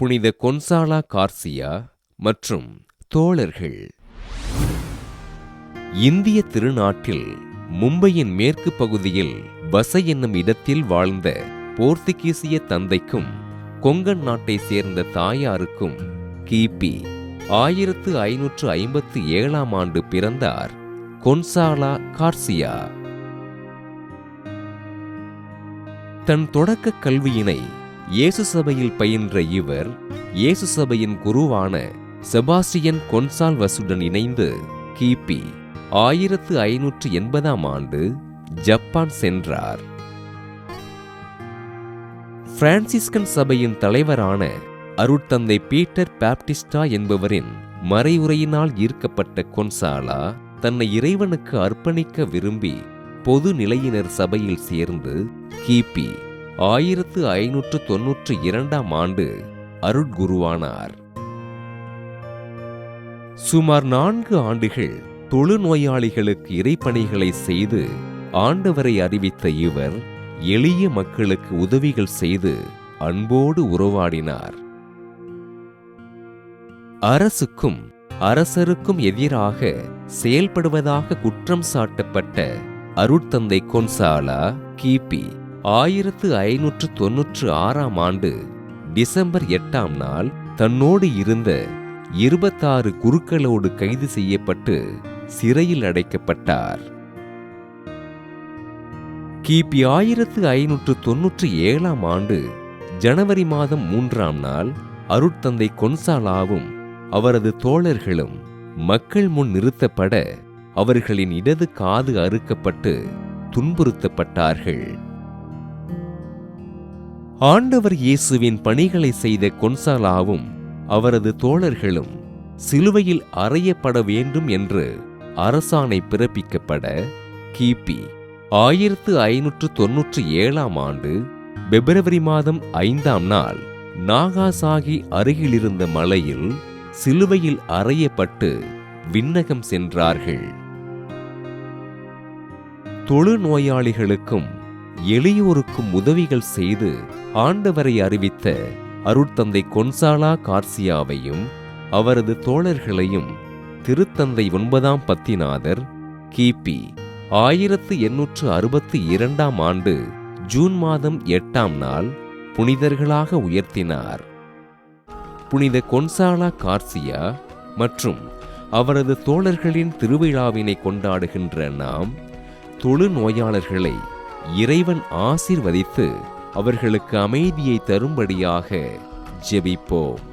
புனித கொன்சாலா கார்சியா மற்றும் தோழர்கள். இந்திய திருநாட்டில் மும்பையின் மேற்கு பகுதியில் பசை என்னும் இடத்தில் வாழ்ந்த போர்த்துகீசிய தந்தைக்கும் கொங்கன் நாட்டை சேர்ந்த தாயாருக்கும் கிபி ஆயிரத்து ஐநூற்று ஐம்பத்து ஏழாம் ஆண்டு பிறந்தார் கொன்சாலா கார்சியா. தன் தொடக்க கல்வியினை இயேசு சபையில் பயின்ற இவர் இயேசு சபையின் குருவான செபாஸ்டியன் கொன்சால்வசுடன் இணைந்து கிபி ஆயிரத்து ஐநூற்று எண்பதாம் ஆண்டு ஜப்பான் சென்றார். பிரான்சிஸ்கன் சபையின் தலைவரான அருட்தந்தை பீட்டர் பாப்டிஸ்டா என்பவரின் மறைவுரையினால் ஈர்க்கப்பட்ட கொன்சாலா தன்னை இறைவனுக்கு அர்ப்பணிக்க விரும்பி பொது நிலையினர் சபையில் சேர்ந்து கிபி ஆயிரத்து ஐநூற்று தொன்னூற்று இரண்டாம் ஆண்டு அருட்குருவானார். சுமார் நான்கு ஆண்டுகள் தொழுநோயாளிகளுக்கு இறைப்பணிகளை செய்து ஆண்டவரை அறிவித்த இவர் எளிய மக்களுக்கு உதவிகள் செய்து அன்போடு உறவாடினார். அரசுக்கும் அரசருக்கும் எதிராக செயல்படுவதாக குற்றம் சாட்டப்பட்ட அருட்தந்தை கொன்சாலா கிபி ஆயிரத்து ஐநூற்று தொன்னூற்று ஆறாம் ஆண்டு டிசம்பர் எட்டாம் நாள் தன்னோடு இருந்த இருபத்தாறு குருக்களோடு கைது செய்யப்பட்டு சிறையில் அடைக்கப்பட்டார். கிபி ஆயிரத்து ஐநூற்று தொன்னூற்றி ஏழாம் ஆண்டு ஜனவரி மாதம் மூன்றாம் நாள் அருட்தந்தை கொன்சாலாவும் அவரது தோழர்களும் மக்கள் முன் நிறுத்தப்பட அவர்களின் இடது காது அறுக்கப்பட்டு துன்புறுத்தப்பட்டார்கள். ஆண்டவர் இயேசுவின் பணிகளை செய்த கொன்சாலாவும் அவரது தோழர்களும் சிலுவையில் அறையப்பட வேண்டும் என்று அரசாணை பிறப்பிக்கப்பட கிபி ஆயிரத்து ஐநூற்று தொன்னூற்றி ஏழாம் ஆண்டு பிப்ரவரி மாதம் ஐந்தாம் நாள் நாகாசாகி அருகிலிருந்த மலையில் சிலுவையில் அறையப்பட்டு விண்ணகம் சென்றார்கள். தொழு நோயாளிகளுக்கும் எளியோருக்கும் உதவிகள் செய்து ஆண்டவரை அறிவித்த அருட்தந்தை கொன்சாலா கார்சியாவையும் அவரது தோழர்களையும் திருத்தந்தை ஒன்பதாம் பத்திநாதர் கிபி ஆயிரத்து எண்ணூற்று அறுபத்தி இரண்டாம் ஆண்டு ஜூன் மாதம் எட்டாம் நாள் புனிதர்களாக உயர்த்தினார். புனித கொன்சாலா கார்சியா மற்றும் அவரது தோழர்களின் திருவிழாவினை கொண்டாடுகின்ற நாம் தொழு நோயாளர்களை இறைவன் ஆசிர்வதித்து அவர்களுக்கு அமைதியை தரும்படியாக ஜெபிப்போம்.